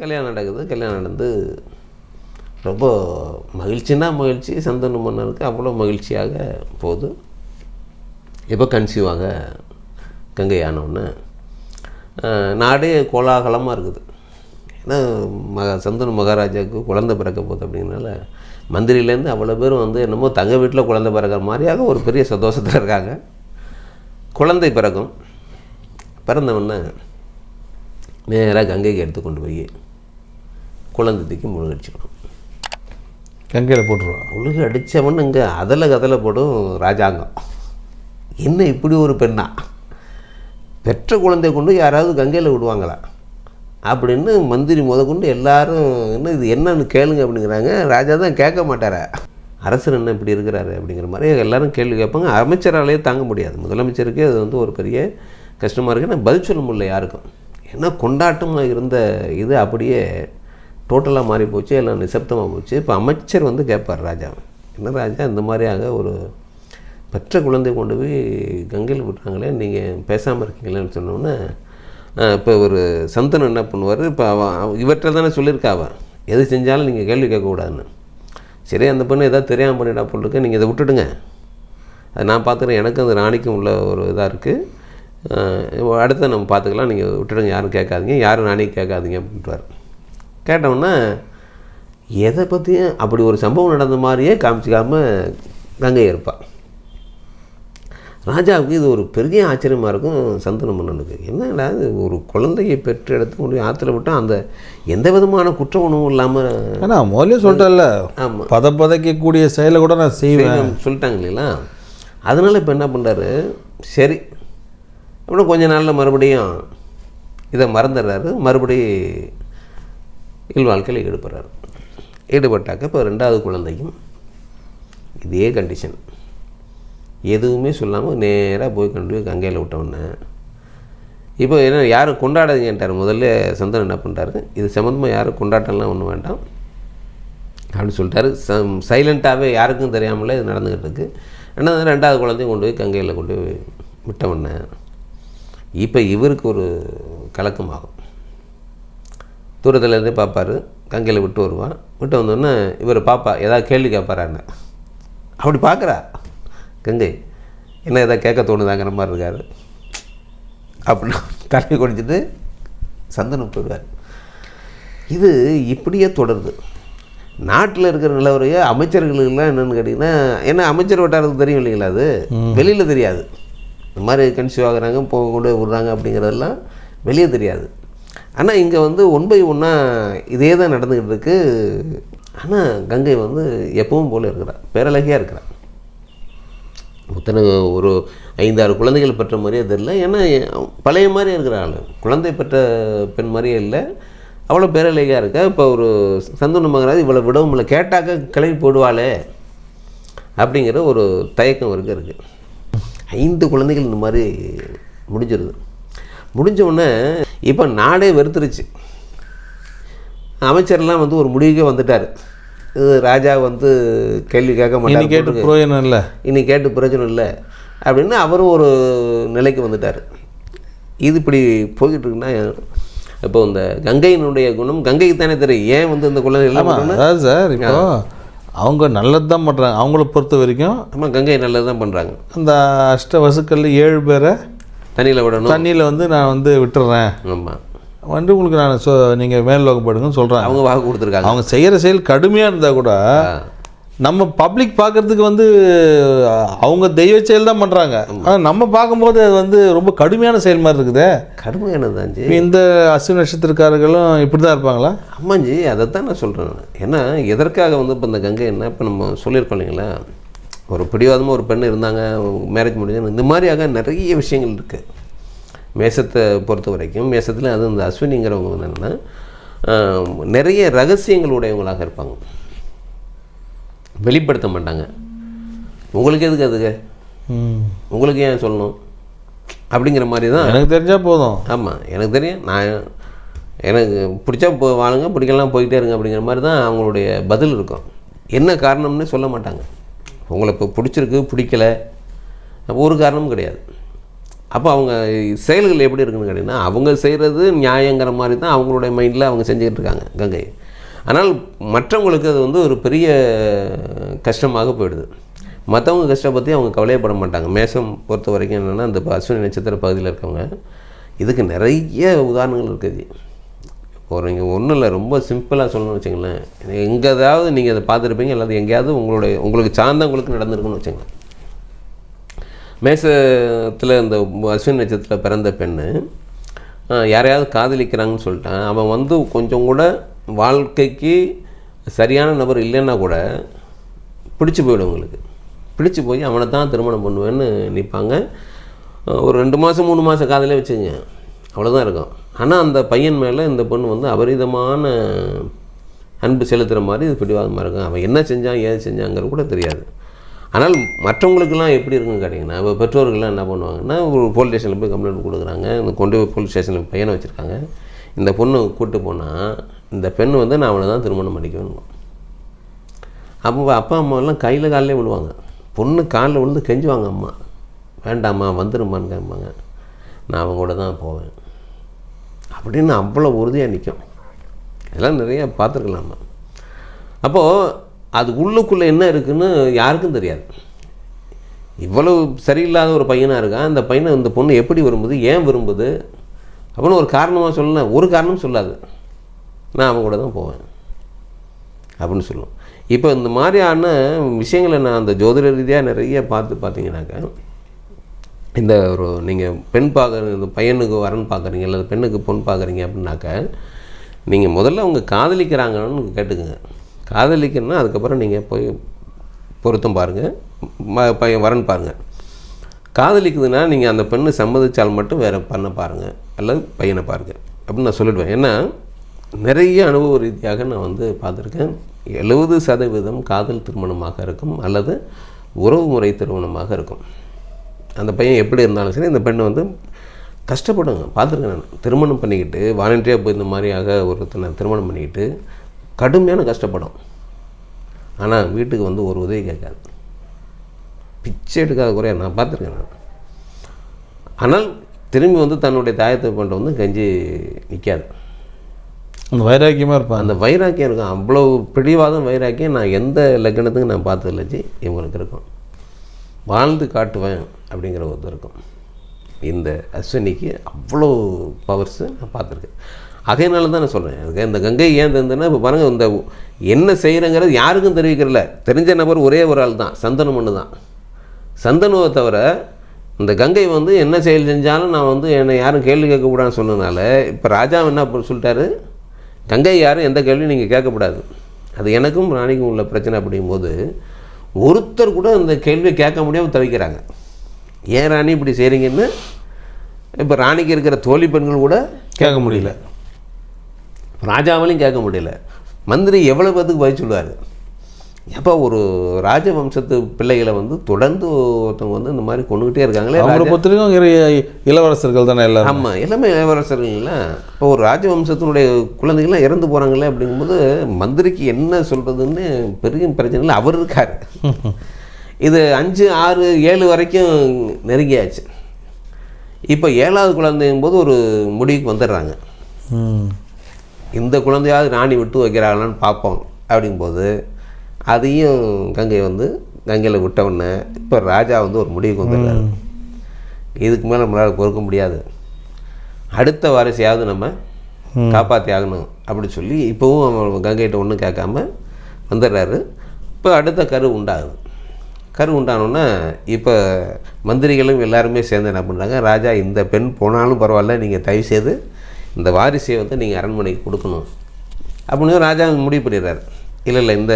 கல்யாணம் நடக்குது. கல்யாணம் நடந்து ரொம்ப மகிழ்ச்சின்னா மகிழ்ச்சி சந்தன மன்னருக்கு அவ்வளோ மகிழ்ச்சியாக போகுது. இப்போ கன்சீவாக கங்கை ஆனவுடனே நாடே கோலாகலமாக இருக்குது. ஏன்னா மக சந்தன மகாராஜாவுக்கு குழந்தை பிறக்க போகுது அப்படிங்கிறனால மந்திரியிலேருந்து அவ்வளோ பேரும் வந்து என்னமோ தங்க வீட்டில் குழந்தை பிறக்கிற மாதிரியாக ஒரு பெரிய சந்தோஷத்தில் இருக்காங்க. குழந்தை பிறக்கும். பிறந்தவொன்னே நேராக கங்கைக்கு எடுத்து கொண்டு போய் குழந்தை தூக்கி முழுகடிச்சிக்கணும் கங்கையில் போட்டுருவா. முழுக அடித்தவன் இங்கே அதில் கதலை போடும் ராஜாங்கம். என்ன இப்படி ஒரு பெண்ணா? பெற்ற குழந்தைய கொண்டு யாராவது கங்கையில் விடுவாங்களா? அப்படின்னு மந்திரி முதற்கொண்டு எல்லாரும் என்ன இது என்னன்னு கேளுங்க அப்படிங்கிறாங்க. ராஜா தான் கேட்க மாட்டாரா? அரசர் என்ன இப்படி இருக்கிறாரு அப்படிங்கிற மாதிரி எல்லாரும் கேள்வி கேட்பாங்க. அமைச்சராலேயே தாங்க முடியாது. முதலமைச்சருக்கே அது வந்து ஒரு பெரிய கஷ்டமாக இருக்குது பதில் சொல்ல முடியல யாருக்கும். ஏன்னா கொண்டாட்டமாக இருந்த இது அப்படியே டோட்டலாக மாறி போச்சு எல்லாம் நிசப்தமாக போச்சு. இப்போ அமைச்சர் வந்து கேட்பார் ராஜா. என்ன ராஜா இந்த மாதிரியாக ஒரு பெற்ற குழந்தை கொண்டு போய் கங்கையில் விட்டுறாங்களே நீங்கள் பேசாமல் இருக்கீங்களேன்னு சொன்னோன்னே இப்போ ஒரு சந்தனம் என்ன பண்ணுவார் இப்போ அவன் இவற்றை தானே சொல்லியிருக்கா எது செஞ்சாலும் நீங்கள் கேள்வி கேட்கக்கூடாதுன்னு. சரி அந்த பொண்ணு எதாவது தெரியாமல் பண்ணிடா போட்டுருக்கு நீங்கள் இதை விட்டுடுங்க. அது நான் பார்த்துக்கிறேன் எனக்கும் அந்த ராணிக்கும் உள்ள ஒரு இதாக இருக்குது அடுத்த நம்ம பார்த்துக்கலாம் நீங்கள் விட்டுடுங்க யாரும் கேட்காதீங்க யாரும் ராணிக்கு கேட்காதீங்க அப்படின்றார் கேட்டோன்னா எதை பற்றியும் அப்படி ஒரு சம்பவம் நடந்த மாதிரியே காமிச்சிக்காம கங்கை இருப்பாள் ராஜாவுக்கு இது ஒரு பெரிய ஆச்சரியமாக இருக்கும் சந்தன மன்னனுக்கு என்னடா இது ஒரு குழந்தையை பெற்று எடுத்து கொண்டு ஆற்றுல விட்டால் அந்த எந்த விதமான குற்ற உணவும் இல்லாமல் ஏன்னா முதல்ல சொல்லிட்டேன்ல ஆமாம் பத பதைக்கக்கூடிய செயலை கூட நான் செய்வேன். சொல்லிட்டாங்க இல்லைங்களா? அதனால் இப்போ என்ன பண்ணுறாரு சரி அப்புறம் கொஞ்ச நாளில் மறுபடியும் இதை மறந்துடுறாரு. மறுபடி இல்வாழ்க்கையில் ஈடுபடுறாரு. ஈடுபட்டாக்க இப்போ ரெண்டாவது குழந்தையும் இதே கண்டிஷன் எதுவுமே சொல்லாமல் நேராக போய் கொண்டு போய் கங்கையில் விட்டோன்னே இப்போ என்ன யாரும் கொண்டாடாதீங்கன்ட்டார் முதல்ல சந்தனம் என்ன பண்ணிட்டாரு இது சம்மந்தமாக யாரும் கொண்டாட்டம்லாம் ஒன்றும் வேண்டாம். அப்படின்னு சொல்லிட்டாரு. சம் சைலண்ட்டாகவே யாருக்கும் தெரியாமலே இது நடந்துக்கிட்டு இருக்கு. ரெண்டாவது ரெண்டாவது குழந்தையும் கொண்டு போய் கங்கையில் கொண்டு போய் விட்டவொன்னே இப்போ இவருக்கு ஒரு கலக்கமாகும். தூரத்துலேருந்தே பார்ப்பாரு கங்கையில் விட்டு வருவான். விட்டு வந்தோடனே இவர் பாப்பா ஏதாவது கேள்வி கேட்பாரான்னு. அப்படி பார்க்குறா. கங்கை என்ன ஏதாவது கேட்க தோணுதாங்கிற மாதிரி இருக்காரு. அப்படின்னு தண்ணி குடிச்சிட்டு சந்தனம் போயிடுவார். இது இப்படியே தொடருது. நாட்டில் இருக்கிற நிலவரைய அமைச்சர்களுக்கெல்லாம் என்னென்னு கேட்டிங்கன்னா ஏன்னா அமைச்சர் வட்டாரத்துக்கு தெரியும் இல்லைங்களா அது? வெளியில் தெரியாது. இந்த மாதிரி கன்சியூவ் ஆகுறாங்க போக கூட விடுறாங்க அப்படிங்கிறதெல்லாம் வெளியே தெரியாது. ஆனால் இங்கே வந்து ஒன் பை ஒன்னாக இதே தான் நடந்துக்கிட்டு இருக்கு. ஆனால் கங்கை வந்து எப்பவும் போல் இருக்கிறா. பேரழகியாக இருக்கிறாள் முத்தனை ஒரு ஐந்தாறு குழந்தைகள் பெற்ற மாதிரியே தெரியல. ஏன்னா பழைய மாதிரி இருக்கிற ஆள். குழந்தை பெற்ற பெண் மாதிரியே இல்லை. அவ்வளோ பேரழகியாக இருக்கா. இப்போ ஒரு சந்தோன மகராஜ் இவ்வளோ விடவும் இல்லை. கேட்டாக்க கிளம்பி போடுவாளே. அப்படிங்கிற ஒரு தயக்கம் இருக்குது ஐந்து குழந்தைகள் இந்த மாதிரி முடிஞ்சிருது. முடிஞ்ச உடனே இப்போ நாடே வெறுத்துருச்சு. அமைச்சர்லாம் வந்து ஒரு முடிவுக்கே வந்துட்டார். இது ராஜா வந்து கேள்வி கேட்க மாட்டார் கேட்டு பிரயோஜனம் இல்லை. இனி கேட்டு பிரயோஜனம் இல்லை. அப்படின்னு அவரும் ஒரு நிலைக்கு வந்துட்டார். இது இப்படி போய்கிட்டு இருக்குன்னா இப்போ இந்த கங்கையினுடைய குணம் கங்கைக்கு தானே தெரியும். ஏன் வந்து இந்த குழந்தை ஆமாம் அதாவது சார் இப்போ அவங்க நல்லது தான் பண்ணுறாங்க அவங்கள பொறுத்த வரைக்கும் ஆமாம் கங்கை நல்லது தான் பண்ணுறாங்க அந்த அஷ்ட வசுக்கள்ல ஏழு பேரை தண்ணியில் விடணும். தண்ணியில் வந்து நான் வந்து விட்டுறேன். ஆமாம் வந்து உங்களுக்கு நான் சொ நீங்கள் மேல்லோகப்படுங்கன்னு சொல்கிறாங்க அவங்க வாக்கு கொடுத்துருக்காங்க. அவங்க செய்கிற செயல் கடுமையாக இருந்தால் கூட நம்ம பப்ளிக் பார்க்கறதுக்கு வந்து அவங்க தெய்வ செயல் தான் பண்ணுறாங்க ஆனால் நம்ம பார்க்கும்போது அது வந்து ரொம்ப கடுமையான செயல் மாதிரி இருக்குதே. கடுமையானது தான் ஜி இப்ப இந்த அஸ்வினி நட்சத்திரக்காரர்களும் இப்படி தான் இருப்பாங்களா? அம்மாஞ்சி அதை தான் நான் சொல்கிறேன் ஏன்னா எதற்காக வந்து இப்போ இந்த கங்கை என்ன இப்போ நம்ம சொல்லியிருக்கோம் இல்லைங்களா? ஒரு பிடிவாதமாக ஒரு பெண் இருந்தாங்க மேரேஜ் முடிஞ்சு இந்த மாதிரியாக நிறைய விஷயங்கள் இருக்குது மேசத்தை பொறுத்த வரைக்கும் மேசத்தில் அது இந்த அஸ்வினிங்கிறவங்க என்னென்னா நிறைய ரகசியங்கள் உடையவங்களாக இருப்பாங்க. வெளிப்படுத்த மாட்டாங்க. உங்களுக்கு எதுக்கு அதுக்கு உங்களுக்கு ஏன் சொல்லணும்? அப்படிங்கிற மாதிரி தான். எனக்கு தெரிஞ்சால் போதும். ஆமாம் எனக்கு தெரியும். நான் எனக்கு பிடிச்சா போ வாழுங்க பிடிக்கலாம் போயிட்டே இருங்க அப்படிங்கிற மாதிரி தான் அவங்களுடைய பதில் இருக்கும். என்ன காரணம்னு சொல்ல மாட்டாங்க. உங்களை இப்போ பிடிச்சிருக்கு பிடிக்கல. ஒரு காரணமும் கிடையாது. அப்போ அவங்க செயல்கள் எப்படி இருக்குன்னு கேட்டிங்கன்னா அவங்க செய்கிறது நியாயங்கிற மாதிரி தான் அவங்களுடைய மைண்டில் அவங்க செஞ்சுக்கிட்டு இருக்காங்க கங்கை. ஆனால் மற்றவங்களுக்கு அது வந்து ஒரு பெரிய கஷ்டமாக போயிடுது. மற்றவங்க கஷ்டம் பற்றி அவங்க கவலையப்பட மாட்டாங்க. மேஷம் பொறுத்த வரைக்கும் என்னென்னா இந்த அஸ்வினி நட்சத்திர பகுதியில் இருக்கவங்க இதுக்கு நிறைய உதாரணங்கள் இருக்குது. ஒரு நீங்கள் ஒன்றும் இல்லை ரொம்ப சிம்பிளாக சொல்லணும்னு வச்சுங்களேன் எங்கேயாவது நீங்கள் அதை பார்த்துருப்பீங்க அல்லது எங்கேயாவது உங்களுடைய உங்களுக்கு சார்ந்த உங்களுக்கு நடந்திருக்குன்னு வச்சுங்களேன் மேசத்தில் இந்த அஸ்வின் நட்சத்திரத்தில் பிறந்த பெண்ணு யாரையாவது காதலிக்கிறாங்கன்னு சொல்லிட்டேன். அவன் வந்து கொஞ்சம் கூட வாழ்க்கைக்கு சரியான நபர் இல்லைன்னா கூட பிடிச்சி போயிடும் உங்களுக்கு பிடிச்சி போய் அவனை தான் திருமணம் பண்ணுவேன்னு நிற்பாங்க ஒரு ரெண்டு மாதம் மூணு மாதம் காதலே வச்சுங்க அவ்வளோதான் இருக்கும். ஆனால் அந்த பையன் மேலே இந்த பொண்ணு வந்து அபரிதமான அன்பு செலுத்துகிற மாதிரி இது பிடிவாதமாக இருக்கும். அவன் என்ன செஞ்சான் ஏது செஞ்சாங்கிறது கூட தெரியாது. ஆனால் மற்றவங்களுக்கெல்லாம் எப்படி இருக்குன்னு கேட்டிங்கன்னா இப்போ பெற்றோர்கள்லாம் என்ன பண்ணுவாங்கன்னா ஒரு போலீஸ் ஸ்டேஷனில் போய் கம்ப்ளைண்ட் கொடுக்குறாங்க. இந்த கொண்டு போய் போலீஸ் ஸ்டேஷனில் பையனை வச்சுருக்காங்க. இந்த பொண்ணு கூப்பிட்டு போனால் இந்த பெண் வந்து நான் அவனை தான் திருமணம் பண்ணிக்க வேணும் அப்போ அப்பா அம்மாவெல்லாம் கையில் காலிலே விழுவாங்க. பொண்ணு காலில் விழுந்து கெஞ்சுவாங்க அம்மா. வேண்டாம்மா வந்துருமான்னு கேட்பாங்க. நான் அவங்க கூட தான் போவேன். அப்படின்னு அவ்வளோ உறுதியாக நிற்கும் இதெல்லாம் நிறைய பார்த்துருக்கலாமா அப்போது அது உள்ளுக்குள்ளே என்ன இருக்குன்னு யாருக்கும் தெரியாது. இவ்வளவு சரியில்லாத ஒரு பையனாக இருக்கான். அந்த பையனை இந்த பொண்ணு எப்படி விரும்புது ஏன் விரும்புது? அப்படின்னு ஒரு காரணமாக சொல்லல. ஒரு காரணம் சொல்லாது. நான் அவன் கூட தான் போவேன். அப்படின்னு சொல்லுவோம். இப்போ இந்த மாதிரியான விஷயங்களை நான் அந்த ஜோதிட ரீதியாக நிறைய பார்த்து பார்த்தீங்கன்னாக்கா இந்த ஒரு நீங்கள் பெண் பார்க்குற பையனுக்கு வரன் பார்க்குறீங்க அல்லது பெண்ணுக்கு பொன் பார்க்குறீங்க அப்படின்னாக்க நீங்கள் முதல்ல அவங்க காதலிக்கிறாங்கன்னு கேட்டுக்குங்க. காதலிக்கணும்னா அதுக்கப்புறம் நீங்கள் போய் பொருத்தம் பாருங்கள் ம பையன் வரன் பாருங்கள் காதலிக்குதுன்னா நீங்கள் அந்த பெண்ணு சம்மதிச்சால் மட்டும் வேறு பண்ண பாருங்கள் அல்லது பையனை பாருங்கள் அப்படின்னு நான் சொல்லிடுவேன். ஏன்னா நிறைய அனுபவ ரீதியாக நான் வந்து பார்த்துருக்கேன். எழுபது சதவீதம் காதல் திருமணமாக இருக்கும் அல்லது உறவு முறை திருமணமாக இருக்கும். அந்த பையன் எப்படி இருந்தாலும் சரி இந்த பெண்ணு வந்து கஷ்டப்படுங்க. பார்த்துருக்கேன் நான். திருமணம் பண்ணிக்கிட்டு வாலண்டியாக போய் இந்த மாதிரியாக ஒருத்தனை திருமணம் பண்ணிக்கிட்டு கடுமையான கஷ்டப்படும். ஆனால் வீட்டுக்கு வந்து ஒரு உதவி கேட்காது. பிச்சை எடுக்காத குறையா நான் பார்த்துருக்கேன் நான். ஆனால் திரும்பி வந்து தன்னுடைய தாயத்தை கொண்டு வந்து கஞ்சி நிற்காது அந்த வைராக்கியமாக இருப்பான் அந்த வைராக்கியம் இருக்கும். அவ்வளோ பிடிவாதம் வைராக்கியம். நான் எந்த லக்னத்துக்கும் நான் பார்த்ததில்ல ஜி. இவங்களுக்கு இருக்கும். வாழ்ந்து காட்டுவேன். அப்படிங்கிற ஒருத்தர் இருக்கும். இந்த அஸ்வினிக்கு அவ்வளோ பவர்ஸு நான் பார்த்துருக்கேன். அதேனால தான் நான் சொல்கிறேன் இந்த கங்கை ஏன் தெரிந்ததுன்னா இப்போ பாருங்கள் இந்த என்ன செய்கிறேங்கிறது யாருக்கும் தெரிவிக்கிறல தெரிஞ்ச நபர் ஒரே ஒரு ஆள் தான். சந்தனம் ஒன்று தான். சந்தனுவை தவிர இந்த கங்கை வந்து என்ன செயல் செஞ்சாலும் நான் வந்து என்னை யாரும் கேள்வி கேட்கக்கூடாதுன்னு சொன்னதுனால இப்போ ராஜா என்ன சொல்லிட்டாரு? கங்கை யாரும் எந்த கேள்வியும் நீங்கள் கேட்கக்கூடாது. அது எனக்கும் ராணிக்கும் உள்ள பிரச்சனை அப்படிங்கும்போது ஒருத்தர் கூட அந்த கேள்வியை கேட்க முடியாமல் தவிக்கிறாங்க. ஏன் ராணி இப்படி செய்கிறீங்கன்னு இப்போ ராணிக்கு இருக்கிற தோழி பெண்கள் கூட கேட்க முடியல. ராஜாவாலையும் கேட்க முடியல. மந்திரி எவ்வளோ பேத்துக்கு பதில் சொல்லுவார்? எப்போ ஒரு ராஜவம்சத்து பிள்ளைகளை வந்து தொடர்ந்து ஒருத்தவங்க வந்து இந்த மாதிரி கொண்டுகிட்டே இருக்காங்களே அவங்கள பொறுத்த வரைக்கும் இறை- இளவரசர்கள் தானே எல்லாரும். ஆமாம் எல்லாமே இளவரசர்கள்ல இப்போ ஒரு ராஜவம்சத்தினுடைய குழந்தைகள்லாம் இறந்து போகிறாங்களே அப்படிங்கும்போது மந்திரிக்கு என்ன சொல்கிறதுன்னு பெரிய பிரச்சனை இல்லை அவர் இருக்கார். இது அஞ்சு ஆறு ஏழு வரைக்கும் நெருங்கியாச்சு. இப்போ ஏழாவது குழந்தையும் போது ஒரு முடிவுக்கு வந்துடுறாங்க. இந்த குழந்தையாவது ராணி விட்டு வைக்கிறாங்களான்னு பார்ப்போம் அப்படிங்கும்போது அதையும் கங்கை வந்து கங்கையில் விட்ட உடனே இப்போ ராஜா வந்து ஒரு முடிவுக்கு வந்துடுறாரு. இதுக்கு மேலே நம்மளால் பொறுக்க முடியாது. அடுத்த வாரிசையாவது நம்ம காப்பாற்றி ஆகணும் அப்படி சொல்லி இப்போவும் கங்கைகிட்ட ஒன்றும் கேட்காம வந்துடுறாரு. இப்போ அடுத்த கரு உண்டாகுது. கரு உண்டானோன்னே இப்போ மந்திரிகளும் எல்லாருமே சேர்ந்து என்ன பண்ணுறாங்க ராஜா இந்த பெண் போனாலும் பரவாயில்ல நீங்கள் தயவு செய்து இந்த வாரிசை வந்து நீங்கள் அரண்மனைக்கு கொடுக்கணும். அப்படின்னு ராஜா முடிவு பண்ணிடுறாரு. இல்லை இல்லை இந்த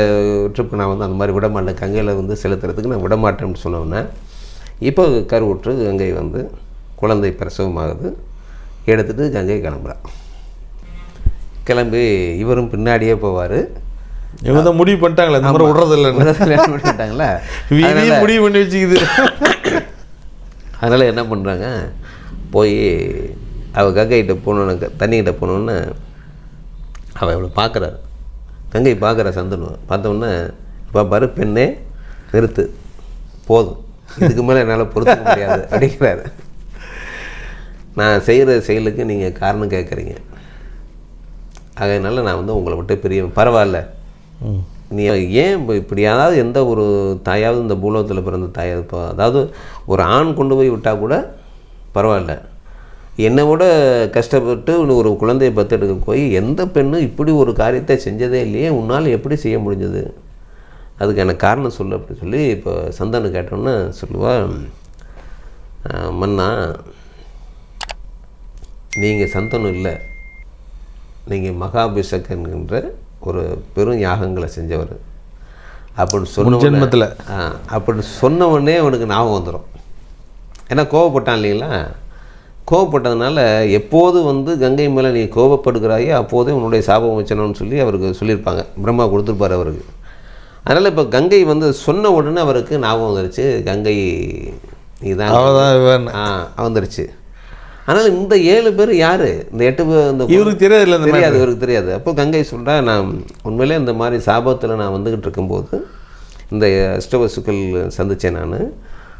ட்ரிப்பு நான் வந்து அந்த மாதிரி விட மாட்டேன். கங்கையில் வந்து செலுத்துறதுக்கு நான் விட மாட்டேன்னு சொன்னோன்னே இப்போ கருவுற்று கங்கை வந்து குழந்தை பிரசவமாகுது. எடுத்துகிட்டு கங்கை கிளம்புறான் கிளம்பி இவரும் பின்னாடியே போவார். இவங்க தான் முடிவு பண்ணிட்டாங்களே இந்த மாதிரி விடுறது இல்லைன்னு பண்ணிட்டாங்களா வீதியே முடிவு பண்ணி வச்சுக்குது அதனால் என்ன பண்ணுறாங்க போய் அவள் கங்கைகிட்ட போனோன்னு தண்ணிக்கிட்ட போனோன்னே அவள் இவளை பார்க்குறாரு கங்கை பார்க்குற சந்தனு பார்த்தோன்னே இப்போ பாரு பெண்ணே நிறுத்து. போதும். இதுக்கு மேலே என்னால் பொறுத்துக்க முடியாது அப்படிங்கிறாரு. நான் செய்கிற செயலுக்கு நீங்கள் காரணம் கேட்குறீங்க அதனால நான் வந்து உங்களை விட்டு பெரிய பரவாயில்ல. நீ ஏன் இப்போ இப்படி அதாவது எந்த ஒரு தாயாவது இந்த பூலோகத்தில் பிறந்த தாயாவது இப்போ அதாவது ஒரு ஆண் கொண்டு போய் விட்டால் கூட பரவாயில்ல. என்னை விட கஷ்டப்பட்டு ஒரு குழந்தையை பத்தெடுக்க போய் எந்த பெண்ணும் இப்படி ஒரு காரியத்தை செஞ்சதே இல்லையே உன்னால் எப்படி செய்ய முடிஞ்சது? அதுக்கான காரணம் சொல்லு அப்படின்னு சொல்லி இப்போ சந்தனம் கேட்டோன்னே சொல்லுவா மன்னா நீங்கள் சந்தனம் இல்லை நீங்கள் மகாபிஷக்கன்கின்ற ஒரு பெரும் யாகங்களை செஞ்சவர். அப்படின்னு சொன்ன ஜென்மத்தில் அப்படி சொன்ன உடனே அவனுக்கு ஞாபகம் வந்துடும் ஏன்னா கோவப்பட்டான் இல்லைங்களா? கோவப்பட்டதுனால எப்போது வந்து கங்கை மேலே நீ கோவப்படுகிறாயோ அப்போதே உன்னுடைய சாபம் வச்சணும்னு சொல்லி அவருக்கு சொல்லியிருப்பாங்க. பிரம்மா கொடுத்துருப்பாரு அவருக்கு. அதனால் இப்போ கங்கை வந்து சொன்ன உடனே அவருக்கு ஞாபகம் வந்துருச்சு. கங்கை ஆ வந்துருச்சு. ஆனால் இந்த ஏழு பேர் யார்? இந்த எட்டு பேர் இந்த இவருக்கு இந்த தெரியாது இவருக்கு தெரியாது. அப்போ கங்கை சொல்கிறா நான் உண்மையிலே இந்த மாதிரி சாபத்தில் நான் வந்துக்கிட்டு இருக்கும்போது இந்த அஷ்டவசுக்கள் சந்தித்தேன் நான்.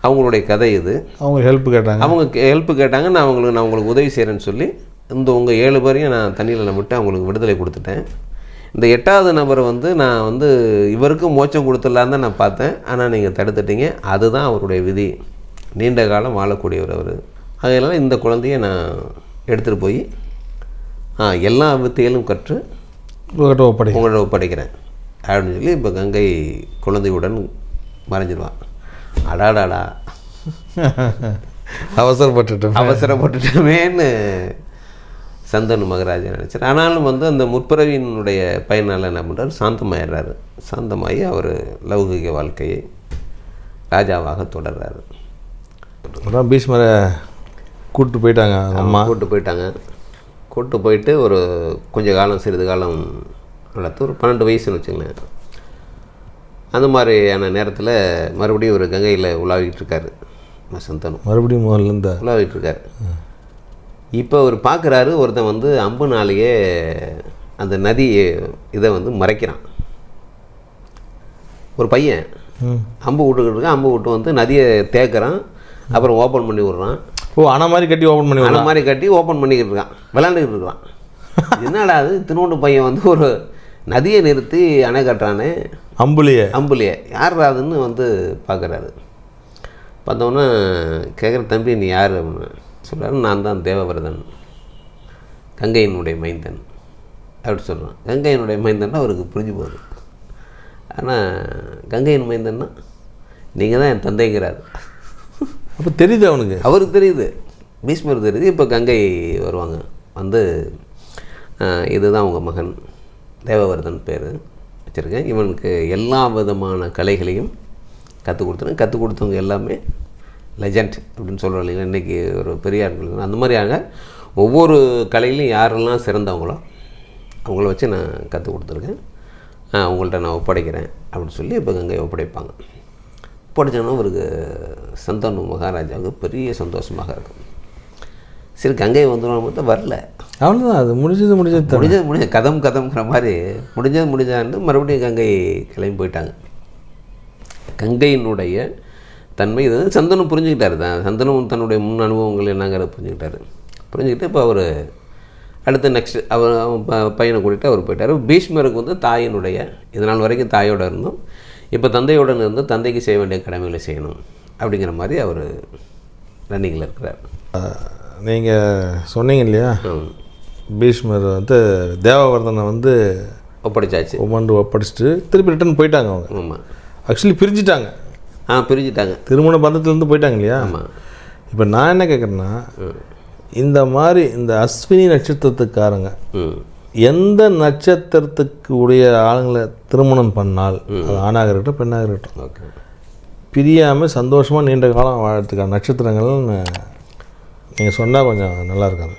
அவங்களுடைய கதை இது. அவங்க ஹெல்ப் கேட்டாங்க. அவங்க ஹெல்ப் கேட்டாங்க. நான் அவங்களுக்கு நான் உங்களுக்கு உதவி செய்கிறேன்னு சொல்லி இந்த உங்கள் ஏழு பேரையும் நான் தண்ணியில் நான் விட்டு அவங்களுக்கு விடுதலை கொடுத்துட்டேன். இந்த எட்டாவது நபரை வந்து நான் வந்து இவருக்கும் மோட்சம் கொடுத்துடலான்னு தான் நான் பார்த்தேன். ஆனால் நீங்கள் தடுத்துட்டீங்க. அதுதான் அவருடைய விதி. நீண்ட காலம் வாழக்கூடியவர் அவர். அதனால் இந்த குழந்தைய நான் எடுத்துகிட்டு போய் எல்லா வித்தைகளும் கற்று இவர்கிட்ட ஒப்படை உங்களோட ஒப்படைக்கிறேன். அப்படின்னு சொல்லி இப்போ கங்கை குழந்தையுடன் மறைஞ்சிருவான் அடாடாடா. அவசரப்பட்டுட்டோம். அவசரப்பட்டுட்டோமேன்னு சந்தனு மகராஜா நினச்சார். ஆனாலும் வந்து அந்த முற்பிறவியினுடைய பயனால் என்ன பண்ணுறாரு சாந்தமாயிடுறாரு. சாந்தமாகி அவர் லௌகிக வாழ்க்கையை ராஜாவாக தொடர்றாரு. அதான் பீஷ்மரை கூப்பிட்டு போயிட்டாங்க அம்மா. கூட்டு போயிட்டாங்க. கூட்டு போயிட்டு ஒரு கொஞ்ச காலம் சிறிது காலம் வளர்த்து ஒரு பன்னெண்டு வயசுன்னு வச்சுங்களேன் அந்த மாதிரியான நேரத்தில் மறுபடியும் ஒரு கங்கையில் உலாவிட்டு இருக்காரு சந்தனு மறுபடியும் முதல்ல இருந்து உலாவிட்டு இருக்காரு. இப்போ அவர் பார்க்குறாரு ஒருத்தன் வந்து அம்புனாலேயே அந்த நதி இதை வந்து மறைக்கிறான். ஒரு பையன் அம்பு விட்டுக்கிட்டு இருக்கான் அம்பு விட்டு வந்து நதியை தேக்குறான் அப்புறம் ஓப்பன் பண்ணி விட்றான். ஓ அணை மாதிரி கட்டி ஓப்பன் பண்ணி அந்த மாதிரி கட்டி ஓப்பன் பண்ணிக்கிட்டு இருக்கான். விளாண்டுக்கிட்டு இருக்கான். என்னடா அது? திருவண்ணு பையன் வந்து ஒரு நதியை நிறுத்தி அணை கட்டுறானே. அம்புலியே. அம்புலியே. யார் அதுன்னு வந்து பார்க்குறாரு. பார்த்தோன்னே கேட்குற தம்பி நீ யார்? அப்படின்னு சொல்கிறாரு நான் தான் தேவவிரதன். கங்கையினுடைய மைந்தன். அப்படி சொல்கிறான் கங்கையினுடைய மைந்தன்னா அவருக்கு புரிஞ்சு போகுது. ஆனால் கங்கையின் மைந்தன்னா நீங்கள் தான் என் தந்தைங்கிறாரு. அப்போ தெரியுது அவனுக்கு. அவருக்கு தெரியுது. பீஷ்மர் தெரியுது. இப்போ கங்கை வருவாங்க. வந்து இதுதான் உங்கள் மகன். தேவவர்தன் பேர் வச்சுருக்கேன். இவனுக்கு எல்லா விதமான கலைகளையும் கற்றுக் கொடுத்துருங்க கற்றுக் கொடுத்தவங்க எல்லாமே லெஜண்ட் அப்படின்னு சொல்கிறோம் இல்லைங்களா? இன்றைக்கி ஒரு பெரிய ஆட்கள். அந்த மாதிரியாக ஒவ்வொரு கலையிலையும் யாரெல்லாம் சிறந்தவங்களோ அவங்கள வச்சு நான் கற்றுக் கொடுத்துருக்கேன். அவங்கள்ட்ட நான் ஒப்படைக்கிறேன் அப்படின்னு சொல்லி இப்போ கங்கை ஒப்படைப்பாங்க. ஒப்படைச்சோன்னா அவருக்கு சந்தானு மகாராஜாவுக்கு பெரிய சந்தோஷமாக இருக்கும். சரி கங்கை வந்துடும் பார்த்தா வரல. அவ்வளோதான் அது முடிஞ்சது முடிஞ்சது முடிஞ்சது முடிஞ்ச கதம் கதம்ங்கிற மாதிரி முடிஞ்சது முடிஞ்சான்னு மறுபடியும் கங்கை கிளம்பி போயிட்டாங்க. கங்கையினுடைய தன்மை இது வந்து சந்தனம் புரிஞ்சுக்கிட்டாரு தான். சந்தனம் தன்னுடைய முன் அனுபவங்கள் என்னங்கிறத புரிஞ்சுக்கிட்டாரு. புரிஞ்சுக்கிட்டு இப்போ அவர் அடுத்து நெக்ஸ்ட் அவர் பையனை கூட்டிகிட்டு அவர் போயிட்டார். பீஷ்மருக்கு வந்து தாயினுடைய இது நாள் வரைக்கும் தாயோட இருந்தோம். இப்போ தந்தையுடன் இருந்து தந்தைக்கு செய்ய வேண்டிய கடமைகளை செய்யணும் அப்படிங்கிற மாதிரி அவர் ரன்னிங்கில் இருக்கிறார். நீங்கள் சொன்னீங்க இல்லையா. பீஷ்மர் வந்து தேவவர்தனை வந்து ஒப்படைச்சாச்சு. ஒவ்வொன்று ஒப்படைச்சிட்டு திருப்பி ரிட்டர்ன் போயிட்டாங்க அவங்க. ஆமாம் ஆக்சுவலி பிரிஞ்சிட்டாங்க. ஆ பிரிஞ்சுட்டாங்க. திருமண பந்தத்துலேருந்து போயிட்டாங்க இல்லையா? ஆமாம் இப்போ நான் என்ன கேட்குறேன்னா இந்த மாதிரி இந்த அஸ்வினி நட்சத்திரத்துக்காரங்க எந்த நட்சத்திரத்துக்கு உடைய ஆளுங்களை திருமணம் பண்ணால் அது ஆணாக இருக்கட்டும் பெண்ணாக இருக்கட்டும். ஓகே பிரியாமல் சந்தோஷமாக நீண்ட காலம் வாழறதுக்கான நட்சத்திரங்கள்னு நீங்கள் சொன்னால் கொஞ்சம் நல்லா இருக்காது